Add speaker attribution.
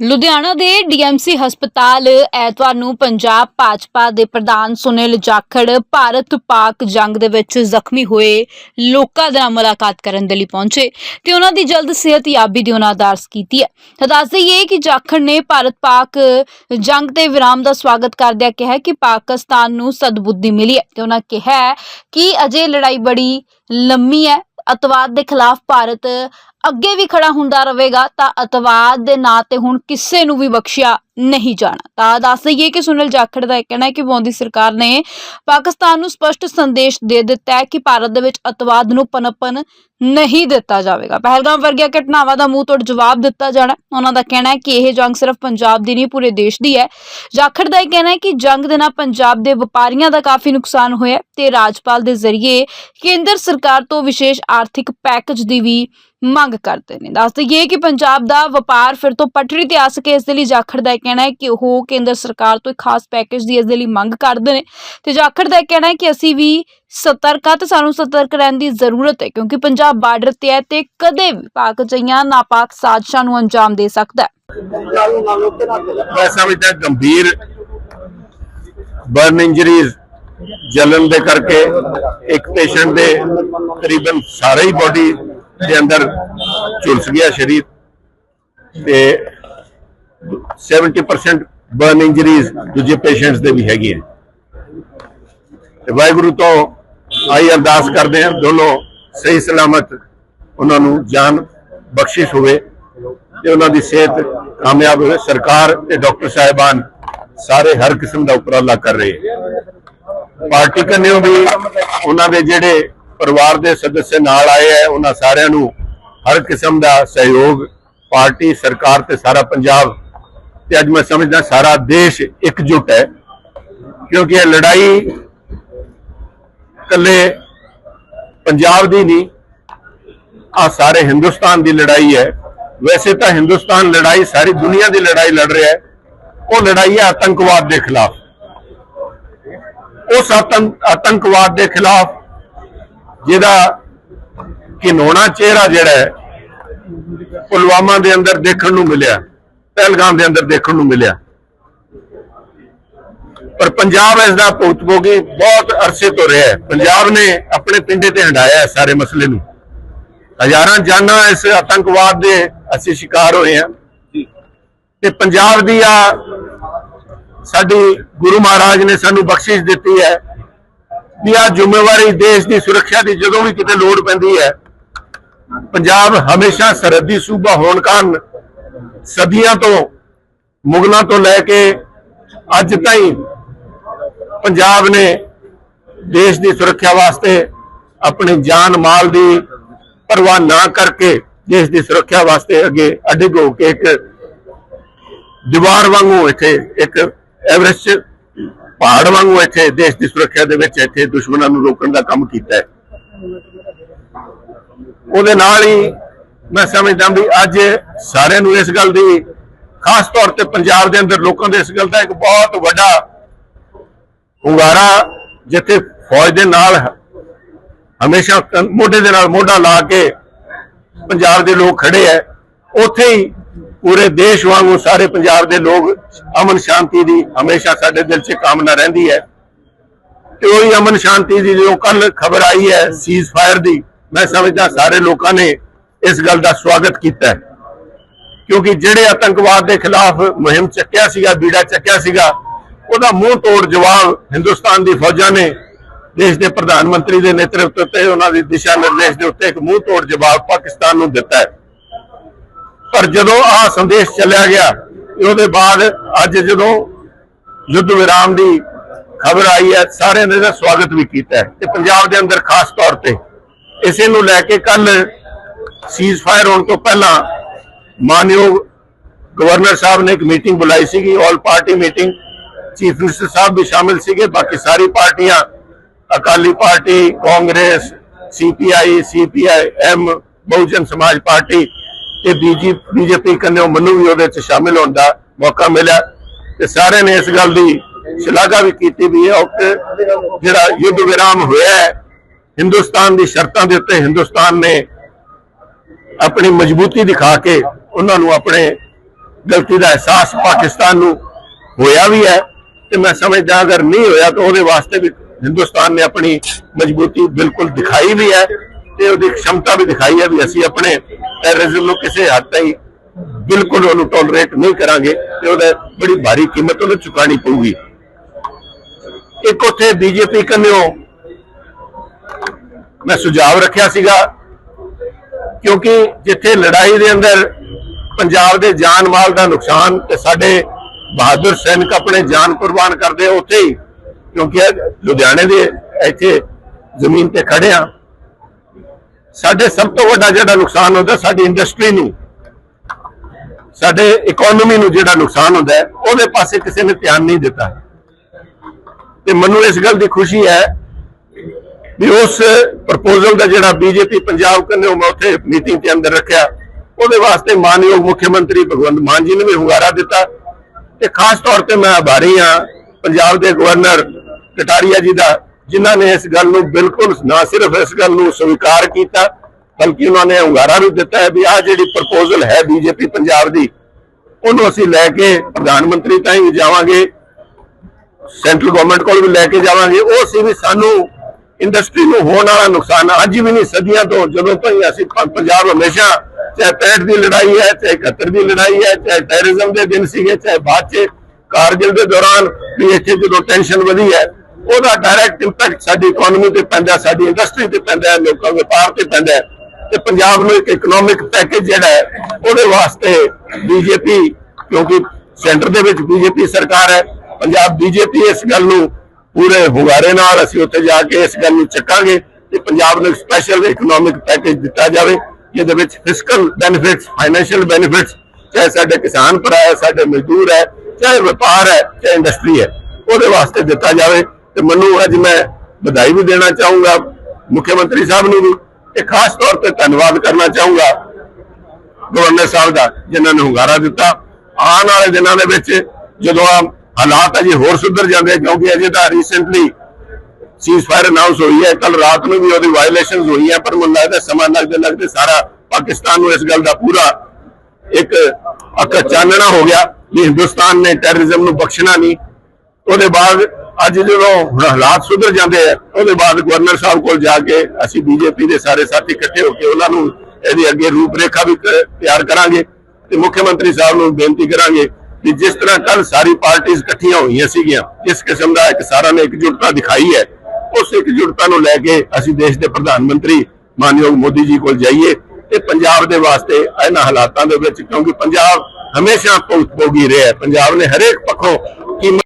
Speaker 1: ਲੁਧਿਆਣਾ ਦੇ ਡੀਐਮਸੀ ਹਸਪਤਾਲ ਐਤਵਾਰ ਨੂੰ ਪੰਜਾਬ ਭਾਜਪਾ ਦੇ ਪ੍ਰਧਾਨ ਸੁਨੀਲ ਜਾਖੜ ਭਾਰਤ ਪਾਕ ਜੰਗ ਦੇ ਵਿੱਚ ਜ਼ਖਮੀ ਹੋਏ ਲੋਕਾਂ ਨਾਲ ਮੁਲਾਕਾਤ ਕਰਨ ਦੇ ਲਈ ਪਹੁੰਚੇ ਤੇ ਉਹਨਾਂ ਦੀ ਜਲਦ ਸਿਹਤਯਾਬੀ ਦੀ ਉਹਨਾਂ ਅਰਦਾਸ ਕੀਤੀ ਹੈ। ਤਾਂ ਦੱਸ ਦੇਈਏ ਕਿ ਜਾਖੜ ਨੇ ਭਾਰਤ ਪਾਕ ਜੰਗ ਦੇ ਵਿਰਾਮ ਦਾ ਸਵਾਗਤ ਕਰਦਿਆਂ ਕਿਹਾ ਕਿ ਪਾਕਿਸਤਾਨ ਨੂੰ ਸਦਬੁੱਧੀ ਮਿਲੀ ਹੈ ਤੇ ਉਹਨਾਂ ਕਿਹਾ ਕਿ ਅਜੇ ਲੜਾਈ ਬੜੀ ਲੰਮੀ ਹੈ, ਅਤਵਾਦ ਦੇ ਖਿਲਾਫ ਭਾਰਤ ਅੱਗੇ ਵੀ ਖੜਾ ਹੁੰਦਾ ਰਹੇਗਾ ਤਾਂ ਅਤਵਾਦ ਦੇ ਨਾਂ ਤੇ ਹੁਣ ਕਿਸੇ ਨੂੰ ਵੀ ਬਖਸ਼ਿਆ ਨਹੀਂ ਜਾਣਾ। ਤਾਂ ਦੱਸ ਦਈਏ ਕਿ ਸੁਨੀਲ ਜਾਖੜ ਦਾ ਇਹ ਕਹਿਣਾ ਹੈ ਕਿ ਮੋਦੀ ਸਰਕਾਰ ਨੇ ਪਾਕਿਸਤਾਨ ਨੂੰ ਸਪਸ਼ਟ ਸੰਦੇਸ਼ ਦੇ ਦਿੱਤਾ ਹੈ ਕਿ ਭਾਰਤ ਦੇ ਵਿੱਚ ਅਤਵਾਦ ਨੂੰ ਪਨਪਨ ਨਹੀਂ ਦਿੱਤਾ ਜਾਵੇਗਾ। ਪਹਿਲਗਾਮ ਵਰਗੀਆਂ ਘਟਨਾਵਾਂ ਦਾ ਮੂੰਹ ਤੋੜ ਜਵਾਬ ਦਿੱਤਾ ਜਾਣਾ ਉਹਨਾਂ ਦਾ ਕਹਿਣਾ ਹੈ ਕਿ ਇਹ ਜੰਗ ਸਿਰਫ ਪੰਜਾਬ ਦੀ ਨਹੀਂ, ਪੂਰੇ ਦੇਸ਼ ਦੀ ਹੈ। ਜਾਖੜ ਦਾ ਇਹ ਕਹਿਣਾ ਹੈ ਕਿ ਜੰਗ ਦੇ ਨਾਲ ਪੰਜਾਬ ਦੇ ਵਪਾਰੀਆਂ ਦਾ ਕਾਫੀ ਨੁਕਸਾਨ ਹੋਇਆ ਤੇ ਰਾਜਪਾਲ ਦੇ ਜ਼ਰੀਏ ਕੇਂਦਰ ਸਰਕਾਰ ਤੋਂ ਵਿਸ਼ੇਸ਼ ਆਰਥਿਕ ਪੈਕੇਜ ਦੀ ਵੀ ਮੰਗ ਕਰਦੇ ਨੇ। ਦੱਸ ਦਈਏ ਕਿ ਪੰਜਾਬ ਦਾ ਵਪਾਰ ਫਿਰ ਤੋਂ ਪਟੜੀ ਤੇ ਆ ਸਕੇ, ਇਸ ਦੇ ਲਈ ਜਾਖੜ ਦਾ ਕਹਿਣਾ ਹੈ ਕਿ ਉਹ ਕੇਂਦਰ ਸਰਕਾਰ ਤੋਂ ਇੱਕ ਖਾਸ ਪੈਕੇਜ ਦੀ ਇਸ ਦੇ ਲਈ ਮੰਗ ਕਰਦੇ ਨੇ। ਤੇ ਜਾਖੜ ਦਾ ਕਹਿਣਾ ਹੈ ਕਿ ਅਸੀਂ ਵੀ ਸਤਰਕ ਹਾਂ ਤੇ ਸਾਨੂੰ ਸਤਰਕ ਰਹਿਣ ਦੀ ਜ਼ਰੂਰਤ ਹੈ, ਕਿਉਂਕਿ ਪੰਜਾਬ ਬਾਰਡਰ ਤੇ ਹੈ ਤੇ ਕਦੇ ਵੀ ਪਾਕ ਜਈਆਂ ਨਾਪਾਕ ਸਾਜ਼ਿਸ਼ਾਂ ਨੂੰ ਅੰਜਾਮ ਦੇ ਸਕਦਾ ਹੈ।
Speaker 2: ਮੈਂ ਸਮਝਦਾ ਗੰਭੀਰ ਬਰਨ ਇੰਜਰੀਜ਼ ਜਲਨ ਦੇ ਕਰਕੇ ਇੱਕ ਪੇਸ਼ੈਂਟ ਦੇ ਤਕਰੀਬਨ ਸਾਰੇ ਹੀ ਬੋਡੀ ਦੇ ਅੰਦਰ ਝੁਲਸ ਗਿਆ ਸ਼ਰੀਰ ਤੇ 70% ਬਰਨ ਇੰਜਰੀਜ਼ ਦੂਜੇ ਪੇਸ਼ੈਂਟਸ ਦੇ ਵੀ ਹੈਗੀ ਤੇ ਵਾਹਿਗੁਰੂ ਤੋਂ ਆਈ ਅਰਦਾਸ ਕਰਦੇ ਹਾਂ, ਦੋਨੋਂ ਸਹੀ ਸਲਾਮਤ ਉਹਨਾਂ ਨੂੰ ਜਾਨ ਬਖਸ਼ਿਸ਼ ਹੋਵੇ ਤੇ ਉਹਨਾਂ ਦੀ ਸਿਹਤ ਕਾਮਯਾਬ ਹੋਵੇ। ਸਰਕਾਰ ਤੇ ਡਾਕਟਰ ਸਾਹਿਬਾਨ ਸਾਰੇ ਹਰ ਕਿਸਮ ਦਾ ਉਪਰਾਲਾ ਕਰ ਰਹੇ ਪਾਰਟੀ ਕੰਨਿਓ ਵੀ ਉਹਨਾਂ ਦੇ ਜਿਹੜੇ ਪਰਿਵਾਰ ਦੇ ਸਦੱਸਿਆ ਨਾਲ ਆਏ ਹੈ, ਉਹਨਾਂ ਸਾਰਿਆਂ ਨੂੰ ਹਰ ਕਿਸਮ ਦਾ ਸਹਿਯੋਗ, ਪਾਰਟੀ, ਸਰਕਾਰ ਤੇ ਸਾਰਾ ਪੰਜਾਬ। ਤੇ ਅੱਜ ਮੈਂ ਸਮਝਦਾ ਸਾਰਾ ਦੇਸ਼ ਇਕਜੁੱਟ ਹੈ, ਕਿਉਂਕਿ ਇਹ ਲੜਾਈ ਇਕੱਲੇ ਪੰਜਾਬ ਦੀ ਨਹੀਂ ਆ ਸਾਰੇ ਹਿੰਦੁਸਤਾਨ ਦੀ ਲੜਾਈ ਹੈ। ਵੈਸੇ ਤਾਂ ਹਿੰਦੁਸਤਾਨ ਲੜਾਈ, ਸਾਰੀ ਦੁਨੀਆ ਦੀ ਲੜਾਈ ਲੜ ਰਿਹਾ ਹੈ। ਉਹ ਲੜਾਈ ਹੈ ਆਤੰਕਵਾਦ ਦੇ ਖਿਲਾਫ। ਉਸ ਆਤੰਕ ਆਤੰਕਵਾਦ ਦੇ ਖਿਲਾਫ ਜਿਹਦਾ ਘਿਨੌਣਾ ਚਿਹਰਾ ਜਿਹੜਾ ਹੈ, ਪੁਲਵਾਮਾ ਦੇ ਅੰਦਰ ਦੇਖਣ ਨੂੰ ਮਿਲਿਆ, ਪਹਿਲਗਾਮ ਦੇ ਅੰਦਰ ਦੇਖਣ ਨੂੰ ਮਿਲਿਆ। ਪਰ ਪੰਜਾਬ ਇਸ ਦਾ ਭੁਗਤਭੋਗੀ ਬਹੁਤ ਅਰਸੇ ਤੋਂ ਰਿਹਾ ਹੈ। ਪੰਜਾਬ ਨੇ ਆਪਣੇ ਪਿੰਡੇ ਤੇ ਹੰਡਾਇਆ ਹੈ ਸਾਰੇ ਮਸਲੇ ਨੂੰ। ਹਜ਼ਾਰਾਂ ਜਾਨਾਂ ਇਸ ਆਤੰਕਵਾਦ ਦੇ ਅਸੀਂ ਸ਼ਿਕਾਰ ਹੋਏ ਹਾਂ। ਤੇ ਪੰਜਾਬ ਦੀ ਆ ਸਾਡੀ ਗੁਰੂ ਮਹਾਰਾਜ ਨੇ ਸਾਨੂੰ ਬਖਸ਼ਿਸ਼ ਦਿੱਤੀ ਹੈ। ਦੀ ਆ ਜ਼ਿੰਮੇਵਾਰੀ ਦੇਸ਼ ਦੀ ਸੁਰੱਖਿਆ ਦੀ ਜਦੋਂ ਵੀ ਕਿਤੇ ਲੋੜ ਪੈਂਦੀ ਹੈ, ਪੰਜਾਬ ਹਮੇਸ਼ਾ ਸਰਹੱਦੀ ਸੂਬਾ ਹੋਣ ਕਾਰਨ ਸਦੀਆਂ ਤੋਂ, ਮੁਗਲਾਂ ਤੋਂ ਲੈ ਕੇ ਅੱਜ ਤਾਈਂ ਪੰਜਾਬ ਨੇ ਦੇਸ਼ ਦੀ ਸੁਰੱਖਿਆ ਵਾਸਤੇ ਆਪਣੀ ਜਾਨ ਮਾਲ ਦੀ ਪਰਵਾਹ ਨਾ ਕਰਕੇ ਦੇਸ਼ ਦੀ ਸੁਰੱਖਿਆ ਵਾਸਤੇ ਅੱਗੇ ਅਡਿਗ ਹੋ ਕੇ ਇੱਕ ਦੀਵਾਰ ਵਾਂਗੂ ਇੱਥੇ ਇੱਕ ਐਵਰੇਸਟ ਪਹਾੜ ਵਾਂਗੂ ਇੱਥੇ ਦੇਸ਼ ਦੀ ਸੁਰੱਖਿਆ ਦੇ ਵਿੱਚ ਇੱਥੇ ਦੁਸ਼ਮਣਾਂ ਨੂੰ ਰੋਕਣ ਦਾ ਕੰਮ ਕੀਤਾ ਹੈ। ਉਹਦੇ ਨਾਲ ਹੀ ਮੈਂ ਸਮਝਦਾ ਵੀ ਅੱਜ ਸਾਰਿਆਂ ਨੂੰ ਇਸ ਗੱਲ ਦੀ ਖਾਸ ਤੌਰ ਤੇ ਪੰਜਾਬ ਦੇ ਅੰਦਰ ਲੋਕਾਂ ਦੇ ਇਸ ਗੱਲ ਦਾ ਇੱਕ ਬਹੁਤ ਵੱਡਾ ਹੁੰਗਾਰਾ ਜਿੱਥੇ ਫੌਜ ਦੇ ਨਾਲ ਹਮੇਸ਼ਾ ਮੋਢੇ ਦੇ ਨਾਲ ਮੋਢਾ ਲਾ ਕੇ ਪੰਜਾਬ ਦੇ ਲੋਕ ਖੜੇ ਐ ਉੱਥੇ ਹੀ ਪੂਰੇ ਦੇਸ਼ ਵਾਂਗੂ ਸਾਰੇ ਪੰਜਾਬ ਦੇ ਲੋਕ ਅਮਨ ਸ਼ਾਂਤੀ ਦੀ ਹਮੇਸ਼ਾ ਸਾਡੇ ਦਿਲ 'ਚ ਕਾਮਨਾ ਰਹਿੰਦੀ ਹੈ। ਤੇ ਉਹੀ ਅਮਨ ਸ਼ਾਂਤੀ ਦੀ ਜੋ ਕੱਲ ਖਬਰ ਆਈ ਹੈ ਸੀਜ਼ ਫਾਇਰ ਦੀ, ਮੈਂ ਸਮਝਦਾ ਸਾਰੇ ਲੋਕਾਂ ਨੇ ਇਸ ਗੱਲ ਦਾ ਸਵਾਗਤ ਕੀਤਾ ਕਿਉਂਕਿ ਜਿਹੜੇ ਆਤੰਕਵਾਦ ਦੇ ਖਿਲਾਫ ਮੁਹਿੰਮ ਚੱਕਿਆ ਸੀਗਾ, ਬੀੜਾ ਚੱਕਿਆ ਸੀਗਾ, ਉਹਦਾ ਮੂੰਹ ਤੋੜ ਜਵਾਬ ਹਿੰਦੁਸਤਾਨ ਦੀ ਫੌਜਾਂ ਨੇ, ਦੇਸ਼ ਦੇ ਪ੍ਰਧਾਨ ਮੰਤਰੀ ਦੇ ਨੇਤਰਤਵ ਤੇ ਉਹਨਾਂ ਦੇ ਦਿਸ਼ਾ ਨਿਰਦੇਸ਼ ਦੇ ਉੱਤੇ ਇੱਕ ਮੂੰਹ ਤੋੜ ਜਵਾਬ ਪਾਕਿਸਤਾਨ ਨੂੰ ਦਿੱਤਾ ਹੈ। ਪਰ ਜਦੋਂ ਆਹ ਸੰਦੇਸ਼ ਚੱਲਿਆ ਗਿਆ, ਉਹਦੇ ਬਾਅਦ ਅੱਜ ਜਦੋਂ ਯੁੱਧ ਵਿਰਾਮ ਦੀ ਖਬਰ ਆਈ ਹੈ, ਸਾਰਿਆਂ ਨੇ ਇਹਦਾ ਸਵਾਗਤ ਵੀ ਕੀਤਾ ਤੇ ਪੰਜਾਬ ਦੇ ਅੰਦਰ ਖਾਸ ਤੌਰ ਤੇ ਇਸੇ ਨੂੰ ਲੈ ਕੇ ਕੱਲ ਸੀਜ਼ ਫਾਇਰ ਹੋਣ ਤੋਂ ਪਹਿਲਾਂ ਮਾਨਯੋਗ ਗਵਰਨਰ ਸਾਹਿਬ ਨੇ ਇੱਕ ਮੀਟਿੰਗ ਬੁਲਾਈ ਸੀਗੀ all party meeting chief minister ਸਾਹਿਬ ਵੀ ਸ਼ਾਮਿਲ ਸੀਗੇ, ਬਾਕੀ ਸਾਰੀ ਪਾਰਟੀਆਂ, Akali party, Congress CPI CPI M Bahujan Samaj party ਤੇ ਬੀਜੇਪੀ ਕੰਨਿਓ ਮੈਨੂੰ ਵੀ ਉਹਦੇ ਵਿੱਚ ਸ਼ਾਮਿਲ ਹੋਣ ਦਾ ਮੌਕਾ ਮਿਲਿਆ ਤੇ ਸਾਰਿਆਂ ਨੇ ਇਸ ਗੱਲ ਦੀ ਸ਼ਲਾਘਾ ਵੀ ਕੀਤੀ ਵੀ ਹੈ ਜਿਹੜਾ ਯੁੱਧ ਵਿਰਾਮ ਹੋਇਆ ਹੈ, ਹਿੰਦੁਸਤਾਨ ਦੀ ਸ਼ਰਤਾਂ ਦੇ ਉੱਤੇ ਹਿੰਦੁਸਤਾਨ ਨੇ ਆਪਣੀ ਮਜ਼ਬੂਤੀ ਦਿਖਾ ਕੇ ਉਹਨਾਂ ਨੂੰ ਆਪਣੇ ਗਲਤੀ ਦਾ ਅਹਿਸਾਸ ਪਾਕਿਸਤਾਨ ਨੂੰ ਹੋਇਆ ਵੀ ਹੈ ਤੇ ਮੈਂ ਸਮਝਦਾ ਅਗਰ ਨਹੀਂ ਹੋਇਆ ਤਾਂ ਉਹਦੇ ਵਾਸਤੇ ਵੀ ਹਿੰਦੁਸਤਾਨ ਨੇ ਆਪਣੀ ਮਜ਼ਬੂਤੀ ਬਿਲਕੁਲ ਦਿਖਾਈ ਵੀ ਹੈ। ਤੇ ਉਹਦੀ ਖਮਤਾ ਵੀ ਦਿਖਾਈ ਹੈ ਵੀ ਅਸੀਂ ਆਪਣੇ ਟੈਰਰਿਜ਼ਮ ਨੂੰ ਕਿਸੇ ਹੱਦ ਤਾਈਂ ਬਿਲਕੁਲ ਉਹਨੂੰ ਟੋਲਰੇਟ ਨਹੀਂ ਕਰਾਂਗੇ ਤੇ ਉਹਦਾ ਬੜੀ ਭਾਰੀ ਕੀਮਤ ਉਹਨੂੰ ਚੁਕਾਣੀ ਪਊਗੀ। ਇੱਕ ਉੱਥੇ ਬੀਜੇਪੀ ਕੰਨਿਓ ਮੈਂ ਸੁਝਾਅ ਰੱਖਿਆ ਸੀਗਾ, ਕਿਉਂਕਿ ਜਿੱਥੇ ਲੜਾਈ ਦੇ ਅੰਦਰ ਪੰਜਾਬ ਦੇ ਜਾਨ ਮਾਲ ਦਾ ਨੁਕਸਾਨ ਤੇ ਸਾਡੇ ਬਹਾਦਰ ਸੈਨਿਕ ਆਪਣੇ ਜਾਨ ਕੁਰਬਾਨ ਕਰਦੇ ਉੱਥੇ ਹੀ, ਕਿਉਂਕਿ ਲੁਧਿਆਣੇ ਦੇ ਇੱਥੇ ਜ਼ਮੀਨ ਤੇ ਖੜੇ ਆ। ਸਾਡੇ ਸਭ ਤੋਂ ਵੱਡਾ ਜਿਹੜਾ ਨੁਕਸਾਨ ਹੁੰਦਾ, ਸਾਡੀ ਇੰਡਸਟਰੀ ਨੂੰ, ਸਾਡੇ ਇਕਨੋਮੀ ਨੂੰ ਜਿਹੜਾ ਨੁਕਸਾਨ ਹੁੰਦਾ ਉਹਦੇ ਪਾਸੇ ਕਿਸੇ ਨੇ ਧਿਆਨ ਨਹੀਂ ਦਿੱਤਾ। ਤੇ ਮੈਨੂੰ ਇਸ ਗੱਲ ਦੀ ਖੁਸ਼ੀ ਹੈ ਵੀ ਉਸ ਪ੍ਰਪੋਜ਼ਲ ਦਾ ਜਿਹੜਾ ਬੀਜੇਪੀ ਪੰਜਾਬ ਕੰਨਿਓ ਮੈਂ ਉੱਥੇ ਮੀਟਿੰਗ ਦੇ ਅੰਦਰ ਰੱਖਿਆ। ਉਹਦੇ ਵਾਸਤੇ ਮਾਨਯੋਗ ਮੁੱਖ ਮੰਤਰੀ ਭਗਵੰਤ ਮਾਨ ਜੀ ਨੇ ਵੀ ਹੁੰਗਾਰਾ ਦਿੱਤਾ। ਤੇ ਖਾਸ ਤੌਰ ਤੇ ਮੈਂ ਆਭਾਰੀ ਹਾਂ, ਪੰਜਾਬ ਦੇ ਗਵਰਨਰ ਕਟਾਰੀਆ ਜੀ ਦਾ ਜਿਨ੍ਹਾਂ ਨੇ ਇਸ ਗੱਲ ਨੂੰ ਬਿਲਕੁਲ ਨਾ ਸਿਰਫ ਇਸ ਗੱਲ ਨੂੰ ਸਵੀਕਾਰ ਕੀਤਾ, ਬਲਕਿ ਉਹਨਾਂ ਨੇ ਹੁੰਗਾਰਾ ਵੀ ਦਿੱਤਾ ਹੈ ਵੀ ਆਹ ਜਿਹੜੀ ਪ੍ਰਪੋਜ਼ਲ ਹੈ ਬੀਜੇਪੀ ਪੰਜਾਬ ਦੀ, ਉਹਨੂੰ ਅਸੀਂ ਲੈ ਕੇ ਪ੍ਰਧਾਨ ਮੰਤਰੀ ਤਾਈਂ ਵੀ ਜਾਵਾਂਗੇ ਸੈਂਟਰਲ ਗਵਰਨਮੈਂਟ ਕੋਲ ਵੀ ਲੈ ਕੇ ਜਾਵਾਂਗੇ, ਉਹ ਸੀ ਵੀ ਸਾਨੂੰ ਇੰਡਸਟਰੀ ਨੂੰ ਹੋਣ ਵਾਲਾ ਨੁਕਸਾਨ ਅੱਜ ਵੀ ਨਹੀਂ, ਸਦੀਆਂ ਤੋਂ ਜਦੋਂ ਤੋਂ ਹੀ ਅਸੀਂ ਪੰਜਾਬ ਹਮੇਸ਼ਾ ਚਾਹੇ 65 ਦੀ ਲੜਾਈ ਹੈ, ਚਾਹੇ 71 ਦੀ ਲੜਾਈ ਹੈ, ਚਾਹੇ ਟੈਰਰਿਜ਼ਮ ਦੇ ਦਿਨ ਸੀਗੇ, ਚਾਹੇ ਬਾਅਦ ਚ ਕਾਰਗਿਲ ਦੇ ਦੌਰਾਨ ਵੀ ਇੱਥੇ ਜਦੋਂ ਟੈਨਸ਼ਨ ਵਧੀ ਹੈ ਉਹਦਾ ਡਾਇਰੈਕਟ ਇੰਪੈਕਟ ਸਾਡੀ ਇਕਨੋਮੀ ਤੇ ਪੈਂਦਾ, ਸਾਡੀ ਇੰਡਸਟਰੀ ਤੇ ਪੈਂਦਾ ਹੈ ਲੋਕਾਂ ਦੇ ਵਪਾਰ ਤੇ ਪੈਂਦਾ ਹੈ। ਤੇ ਪੰਜਾਬ ਨੂੰ ਇੱਕ ਇਕਨੋਮਿਕ ਪੈਕੇਜ ਜਿਹੜਾ ਹੈ, ਉਹਦੇ ਵਾਸਤੇ ਬੀਜੇਪੀ ਕਿਉਂਕਿ ਸੈਂਟਰ ਦੇ ਵਿੱਚ ਬੀਜੇਪੀ ਸਰਕਾਰ ਹੈ, ਪੰਜਾਬ ਬੀਜੇਪੀ ਇਸ ਗੱਲ ਨੂੰ ਪੂਰੇ ਹੁੰਗਾਰੇ ਨਾਲ ਅਸੀਂ ਉੱਥੇ ਜਾ ਕੇ ਇਸ ਗੱਲ ਨੂੰ ਚੱਕਾਂਗੇ ਕਿ ਪੰਜਾਬ ਨੂੰ ਇੱਕ ਸਪੈਸ਼ਲ ਇਕਨੋਮਿਕ ਪੈਕੇਜ ਦਿੱਤਾ ਜਾਵੇ, ਜਿਹਦੇ ਵਿੱਚ ਫਿਸਕਲ ਬੈਨੀਫਿਟਸ ਫਾਈਨੈਂਸ਼ੀਅਲ ਬੈਨੀਫਿਟਸ ਚਾਹੇ ਸਾਡੇ ਕਿਸਾਨ ਭਰਾ ਹੈ, ਸਾਡੇ ਮਜ਼ਦੂਰ ਹੈ, ਚਾਹੇ ਵਪਾਰ ਹੈ, ਚਾਹੇ ਇੰਡਸਟਰੀ ਹੈ, ਉਹਦੇ ਵਾਸਤੇ ਦਿੱਤਾ ਜਾਵੇ। ਤੇ ਮੈਨੂੰ ਅੱਜ ਮੈਂ ਵਧਾਈ ਵੀ ਦੇਣਾ ਚਾਹੂੰਗਾ, ਮੁੱਖ ਮੰਤਰੀ ਸਾਹਿਬ ਨੂੰ ਵੀ ਤੇ ਖਾਸ ਤੌਰ ਤੇ ਧੰਨਵਾਦ ਕਰਨਾ ਚਾਹੂੰਗਾ ਗਵਰਨਰ ਸਾਹਿਬ ਦਾ, ਜਿਨ੍ਹਾਂ ਨੇ ਹੁੰਗਾਰਾ ਦਿੱਤਾ। ਆਉਣ ਵਾਲੇ ਦਿਨਾਂ ਦੇ ਵਿੱਚ ਜਦੋਂ ਆ ਹਾਲਾਤ ਅਜੇ ਹੋਰ ਸੁਧਰ ਜਾਂਦੇ ਕਿਉਂਕਿ ਅਜੇ ਤਾਂ ਰੀਸੈਂਟਲੀ ਸੀਜ਼ਫਾਇਰ ਅਨਾਉਂਸ ਹੋਈ ਹੈ ਕੱਲ ਰਾਤ ਨੂੰ ਵੀ ਉਹਦੀ ਵਾਇਲੇਸ਼ਨਸ ਹੋਈਆਂ, ਪਰ ਮੈਨੂੰ ਲੱਗਦਾ ਸਮਾਂ ਲੱਗਦੇ ਲੱਗਦੇ ਸਾਰਾ ਪਾਕਿਸਤਾਨ ਨੂੰ ਇਸ ਗੱਲ ਦਾ ਪੂਰਾ ਇੱਕ ਅੱਖ ਚਾਨਣਾ ਹੋ ਗਿਆ ਵੀ ਹਿੰਦੁਸਤਾਨ ਨੇ ਟੈਰਰਿਜ਼ਮ ਨੂੰ ਬਖਸ਼ਣਾ ਨਹੀਂ। ਉਹਦੇ ਬਾਅਦ ਅੱਜ ਜਦੋਂ ਹਾਲਾਤ ਸੁਧਰ ਜਾਂਦੇ ਆ, ਉਹਦੇ ਬਾਅਦ ਗਵਰਨਰ ਸਾਹਿਬ ਕੋਲ ਜਾ ਕੇ ਅਸੀਂ ਬੀਜੇਪੀ ਦੇ ਸਾਰੇ ਸਾਥੀ ਇਕੱਠੇ ਹੋ ਕੇ ਉਹਨਾਂ ਨੂੰ ਇਹਦੀ ਅੱਗੇ ਰੂਪਰੇਖਾ ਵੀ ਤਿਆਰ ਕਰਾਂਗੇ ਤੇ ਮੁੱਖ ਮੰਤਰੀ ਸਾਹਿਬ ਨੂੰ ਬੇਨਤੀ ਕਰਾਂਗੇ ਕਿ ਜਿਸ ਤਰ੍ਹਾਂ ਕੱਲ ਸਾਰੀ ਪਾਰਟੀਆਂ ਇਕੱਠੀਆਂ ਹੋਈਆਂ ਸੀਗੀਆਂ, ਜਿਸ ਕਿਸਮ ਦਾ ਇੱਕ ਸਾਰਾ ਨੇ ਇਕਜੁੱਟਤਾ ਦਿਖਾਈ ਹੈ, ਉਸ ਇਕਜੁੱਟਤਾ ਨੂੰ ਲੈ ਕੇ ਅਸੀਂ ਦੇਸ਼ ਦੇ ਪ੍ਰਧਾਨ ਮੰਤਰੀ ਮਾਨਯੋਗ ਮੋਦੀ ਜੀ ਕੋਲ ਜਾਈਏ ਤੇ ਪੰਜਾਬ ਦੇ ਵਾਸਤੇ ਇਹਨਾਂ ਹਾਲਾਤਾਂ ਦੇ ਵਿੱਚ ਕਿਉਂਕਿ ਪੰਜਾਬ ਹਮੇਸ਼ਾ ਭੁਗਤ ਭੋਗੀ ਰਿਹਾ ਪੰਜਾਬ ਨੇ ਹਰੇਕ ਪੱਖੋਂ ਕੀਮਤ